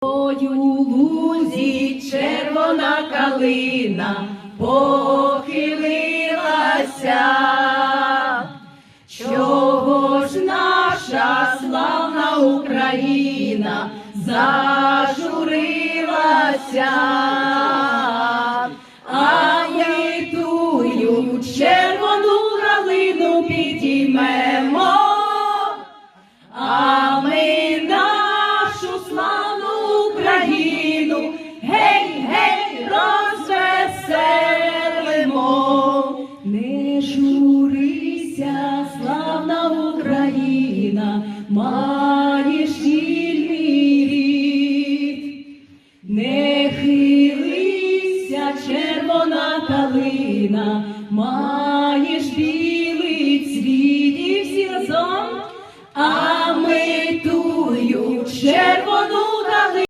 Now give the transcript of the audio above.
Одюнь лузі червона калина похилилася, чого ж наша славна Україна зажурилася, а ми червону галину підіймемо. Україна, маєш вільний рід, не хилися червона калина, маєш білий цвіт і всі разом, а ми тую червону.